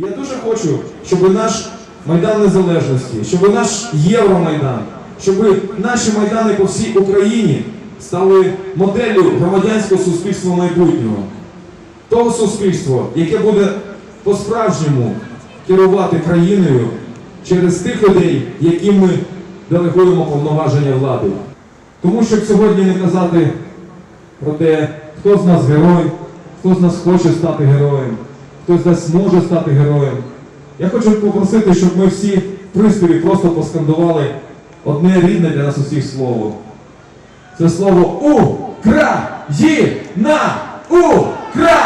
Я дуже хочу, щоб наш Майдан Незалежності, щоб наш Євромайдан, щоб наші майдани по всій Україні стали моделлю громадянського суспільства майбутнього. Того суспільства, яке буде по-справжньому керувати країною через тих людей, яким ми делегуємо повноваження влади. Тому щоб сьогодні не казати про те, хто з нас герой, хто з нас хоче стати героєм, хто з може стати героєм. Я хочу попросити, щоб ми всі в приспіві просто поскандували одне рідне для нас усіх слово. Це слово Україна! Україна!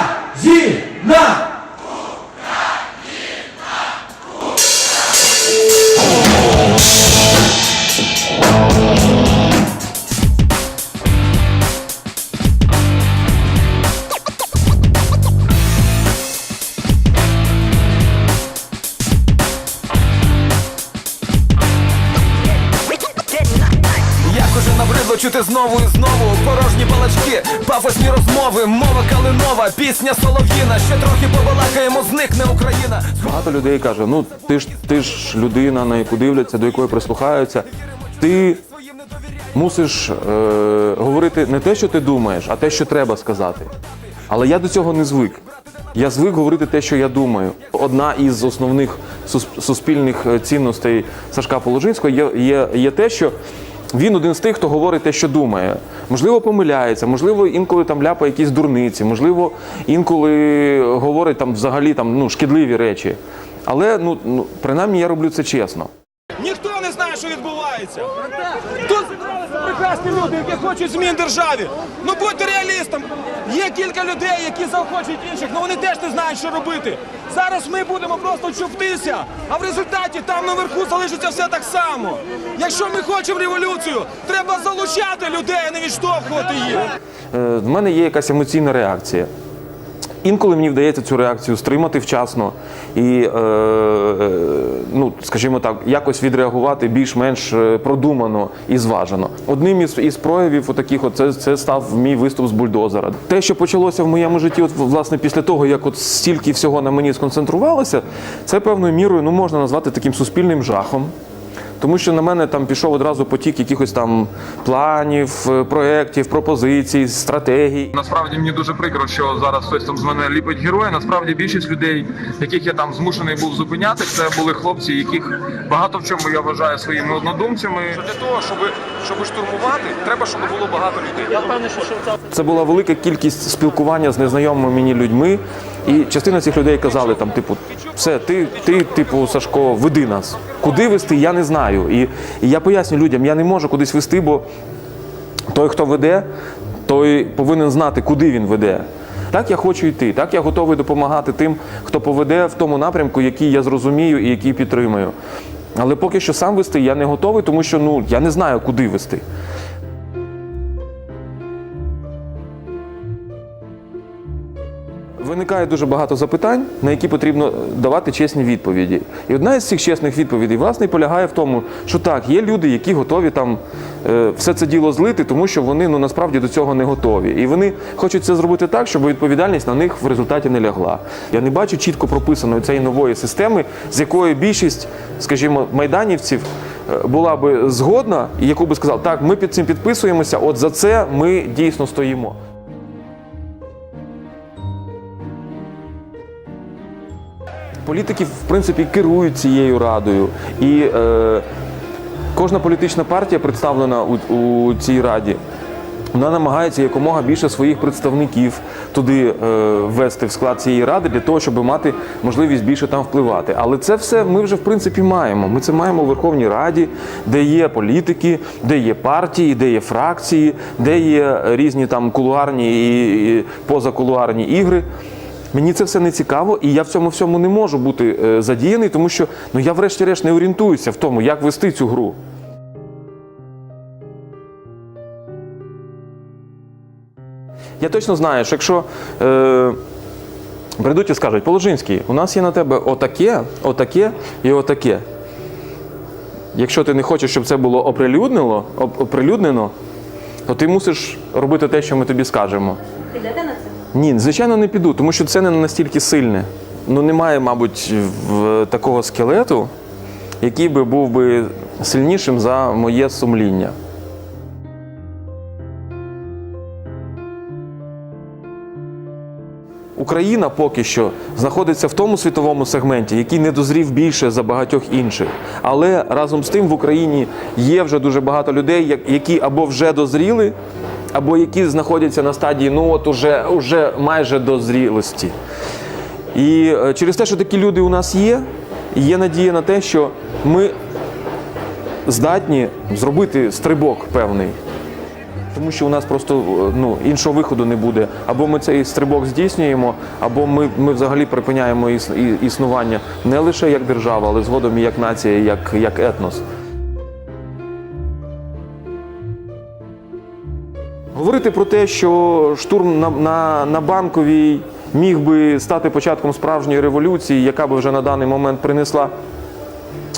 Знову і знову порожні балачки, пафосні розмови, мова калинова, пісня солов'їна. Ще трохи побалакаємо, зникне Україна. Багато людей каже: ну ти ж ти ж людина, на яку дивляться, до якої прислухаються. Ти мусиш е, говорити не те, що ти думаєш, а те, що треба сказати. Але я до цього не звик. Я звик говорити те, що я думаю. Одна із основних суспільних е, цінностей Сашка Положинського є, є, є те, що він один з тих, хто говорить те, що думає. Можливо, помиляється, можливо, інколи там ляпає якісь дурниці, можливо, інколи говорить там взагалі там ну шкідливі речі. Але ну, ну принаймні я роблю це чесно. Ніхто не знає, що відбувається. Тут зібралися прекрасні люди, які хочуть змін державі. Ну будьте реалістом. Є кілька людей, які заохочують інших, але вони теж не знають, що робити. Зараз ми будемо просто чуптися, а в результаті там наверху залишиться все так само. Якщо ми хочемо революцію, треба залучати людей, а не відштовхувати їх. Е, в мене є якась емоційна реакція. Інколи мені вдається цю реакцію стримати вчасно і, е, ну, скажімо так, якось відреагувати більш-менш е, продумано і зважено. Одним із, із проявів отаких, от це, це став мій виступ з бульдозера. Те, що почалося в моєму житті, от власне після того, як от стільки всього на мені сконцентрувалося, це певною мірою ну, можна назвати таким суспільним жахом. Тому що на мене там пішов одразу потік якихось там планів, е, проєктів, пропозицій, стратегій. Насправді мені дуже прикро, що зараз хтось там з мене ліпить героя. Насправді більшість людей, яких я там змушений був зупиняти, це були хлопці, яких багато в чому я вважаю своїми однодумцями. Для того, щоб, щоб штурмувати, треба, щоб було багато людей. Я впевнений, що Це була велика кількість спілкування з незнайомими мені людьми, і частина цих людей казали там, типу, все, ти, ти, типу, Сашко, веди нас. Куди вести, я не знаю. І, і я поясню людям, я не можу кудись вести, бо той, хто веде, той повинен знати, куди він веде. Так я хочу йти, так я готовий допомагати тим, хто поведе в тому напрямку, який я зрозумію і який підтримую. Але поки що сам вести я не готовий, тому що ну я не знаю, куди вести. Виникає дуже багато запитань, на які потрібно давати чесні відповіді. І одна із цих чесних відповідей, власне, полягає в тому, що так, є люди, які готові там е, все це діло злити, тому що вони ну насправді до цього не готові. І вони хочуть це зробити так, щоб відповідальність на них в результаті не лягла. Я не бачу чітко прописаної цієї нової системи, з якої більшість, скажімо, майданівців е, була би згодна, і яку би сказав, так, ми під цим підписуємося, от за це ми дійсно стоїмо. Політики, в принципі, керують цією радою. І е, кожна політична партія, представлена у, у цій раді, вона намагається якомога більше своїх представників туди е, ввести в склад цієї ради для того, щоб мати можливість більше там впливати. Але це все ми вже в принципі маємо. Ми це маємо у Верховній Раді, де є політики, де є партії, де є фракції, де є різні там кулуарні і, і позакулуарні ігри. Мені це все не цікаво, і я в цьому всьому не можу бути е, задіяний, тому що ну я врешті-решт не орієнтуюся в тому, як вести цю гру. Я точно знаю, що якщо е, прийдуть і скажуть, Положинський, у нас є на тебе отаке, отаке і отаке. Якщо ти не хочеш, щоб це було оприлюднено, оприлюднено, то ти мусиш робити те, що ми тобі скажемо. Підете на? Ні, звичайно, не піду, тому що це не настільки сильне. ну немає, мабуть, в такого скелету, який би був би сильнішим за моє сумління. Україна поки що знаходиться в тому світовому сегменті, який не дозрів більше за багатьох інших. Але разом з тим в Україні є вже дуже багато людей, які або вже дозріли, або які знаходяться на стадії ну от уже, уже майже дозрілості. І е, через те, що такі люди у нас є, є надія на те, що ми здатні зробити стрибок певний. Тому що у нас просто е, ну, іншого виходу не буде. Або ми цей стрибок здійснюємо, або ми, ми взагалі припиняємо іс, існування не лише як держава, але згодом і як нація, як, як етнос. Говорити про те, що штурм на, на, на банковій міг би стати початком справжньої революції, яка би вже на даний момент принесла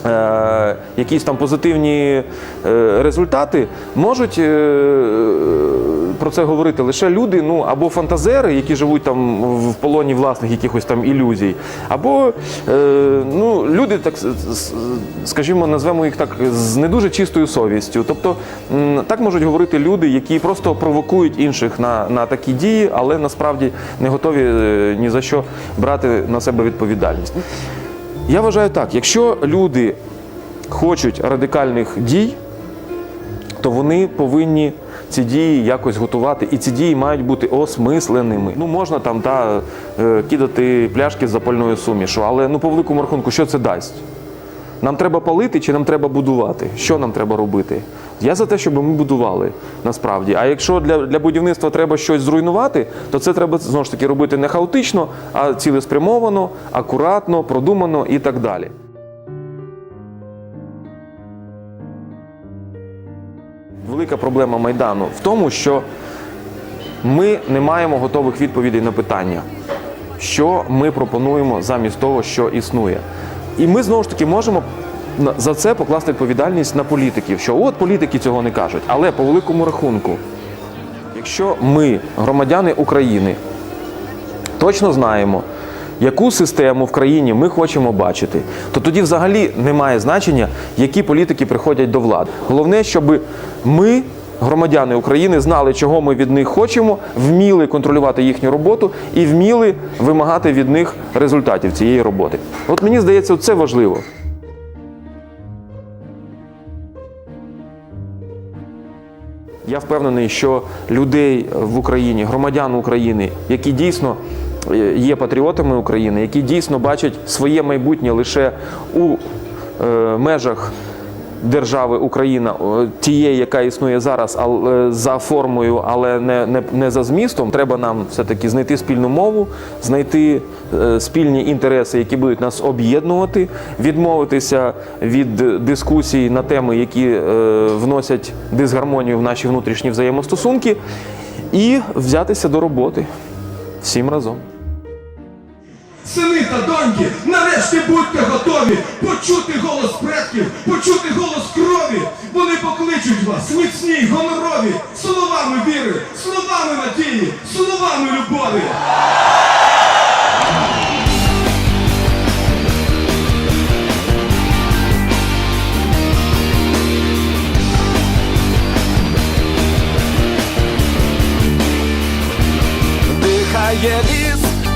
е, якісь там позитивні е, результати, можуть е, про це говорити лише люди, ну або фантазери, які живуть там в полоні власних якихось там ілюзій, або е, ну, люди, так скажімо, назвемо їх так з не дуже чистою совістю. Тобто так можуть говорити люди, які просто провокують інших на, на такі дії, але насправді не готові е, ні за що брати на себе відповідальність. Я вважаю так, якщо люди хочуть радикальних дій, то вони повинні ці дії якось готувати, і ці дії мають бути осмисленими. Ну можна там та е, кидати пляшки з запальною сумішу, але ну по великому рахунку, що це дасть? Нам треба палити чи нам треба будувати? Що нам треба робити? Я за те, щоб ми будували насправді. А якщо для, для будівництва треба щось зруйнувати, то це треба знову ж таки робити не хаотично, а цілеспрямовано, акуратно, продумано і так далі. Велика проблема Майдану в тому, що ми не маємо готових відповідей на питання, що ми пропонуємо замість того, що існує. І ми знову ж таки можемо за це покласти відповідальність на політиків, що от політики цього не кажуть. Але по великому рахунку, якщо ми, громадяни України, точно знаємо, яку систему в країні ми хочемо бачити, то тоді взагалі немає значення, які політики приходять до влади. Головне, щоб ми, громадяни України, знали, чого ми від них хочемо, вміли контролювати їхню роботу і вміли вимагати від них результатів цієї роботи. От мені здається, це важливо. Я впевнений, що людей в Україні, громадян України, які дійсно є патріотами України, які дійсно бачать своє майбутнє лише у е, межах держави Україна, тієї, яка існує зараз, але за формою, але не, не, не за змістом. Треба нам все-таки знайти спільну мову, знайти е, спільні інтереси, які будуть нас об'єднувати, відмовитися від дискусій на теми, які е, вносять дисгармонію в наші внутрішні взаємостосунки, і взятися до роботи всім разом. Сини та доньки, нарешті будьте готові почути голос предків, почути голос крові. Вони покличуть вас, міцні, гонорові, словами віри, словами надії, словами любові. Дихає ліс,